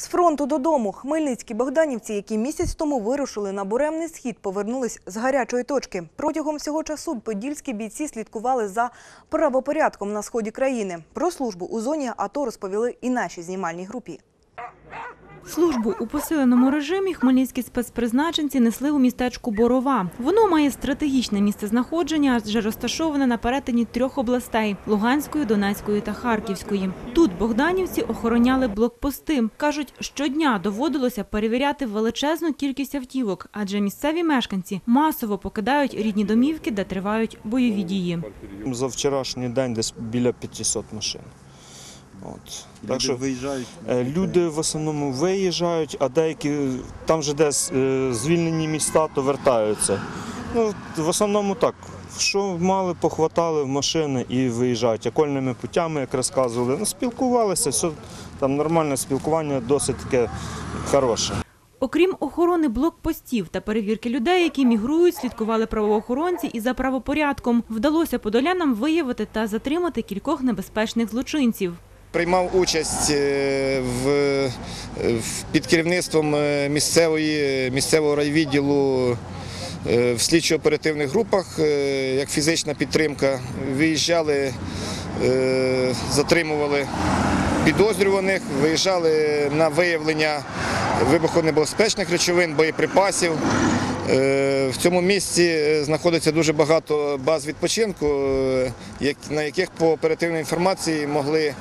З фронту додому хмельницькі богданівці, які місяць тому вирушили на буремний схід, повернулись з гарячої точки. Протягом всього часу подільські бійці слідкували за правопорядком на сході країни. Про службу у зоні АТО розповіли і нашій знімальній групі. Службу у посиленому режимі хмельницькі спецпризначенці несли у містечку Борова. Воно має стратегічне місцезнаходження, адже розташоване на перетині трьох областей – Луганської, Донецької та Харківської. Тут богданівці охороняли блокпости. Кажуть, щодня доводилося перевіряти величезну кількість автівок, адже місцеві мешканці масово покидають рідні домівки, де тривають бойові дії. За вчорашній день десь біля 500 машин. От. Так що виїжджають. е, люди в основному виїжджають, а деякі там же десь е, звільнені міста, то вертаються. Ну, в основному так. Що мали, похватали в машини і виїжджають. Окольними путями, як розказували. Ну, спілкувалися, все там нормальне спілкування, досить таке хороше. Окрім охорони блокпостів та перевірки людей, які мігрують, слідкували правоохоронці і за правопорядком. Вдалося подолянам виявити та затримати кількох небезпечних злочинців. Приймав участь е, е, в- під керівництвом е, місцевої, місцевого райвідділу в слідчо-оперативних групах як фізична підтримка. Виїжджали, затримували підозрюваних, виїжджали на виявлення вибухонебезпечних речовин, боєприпасів. Е, В цьому місці е, знаходиться дуже багато баз відпочинку, е, на яких по оперативній інформації могли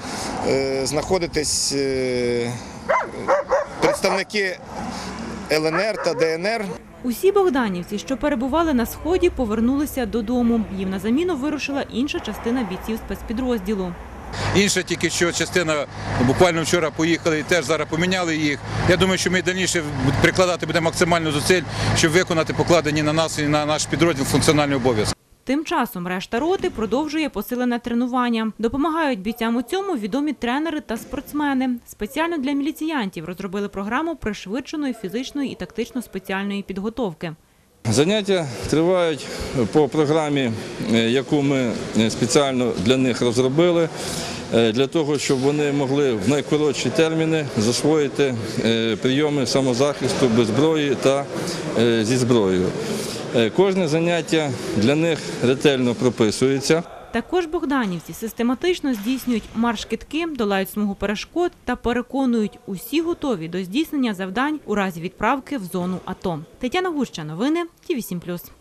знаходитись представники ЛНР та ДНР. Усі богданівці, що перебували на сході, повернулися додому. Їм на заміну вирушила інша частина бійців спецпідрозділу. Інша тільки що частина буквально вчора поїхали і теж зараз поміняли їх. Я думаю, що ми дальніше прикладати будемо максимально зусиль, щоб виконати покладені на нас і на наш підрозділ функціональні обов'язки. Тим часом решта роти продовжує посилене тренування. Допомагають бійцям у цьому відомі тренери та спортсмени. Спеціально для міліціянтів розробили програму пришвидшеної фізичної і тактично-спеціальної підготовки. Заняття тривають по програмі, е, яку ми е, спеціально для них розробили, е, для того, щоб вони могли в найкоротші терміни засвоїти прийоми самозахисту без зброї та зі зброєю. Кожне заняття для них ретельно прописується. Також богданівці систематично здійснюють марш-китки, долають смугу перешкод та переконують усі готові до здійснення завдань у разі відправки в зону АТО. Тетяна Гуща, новини, Ті 8+.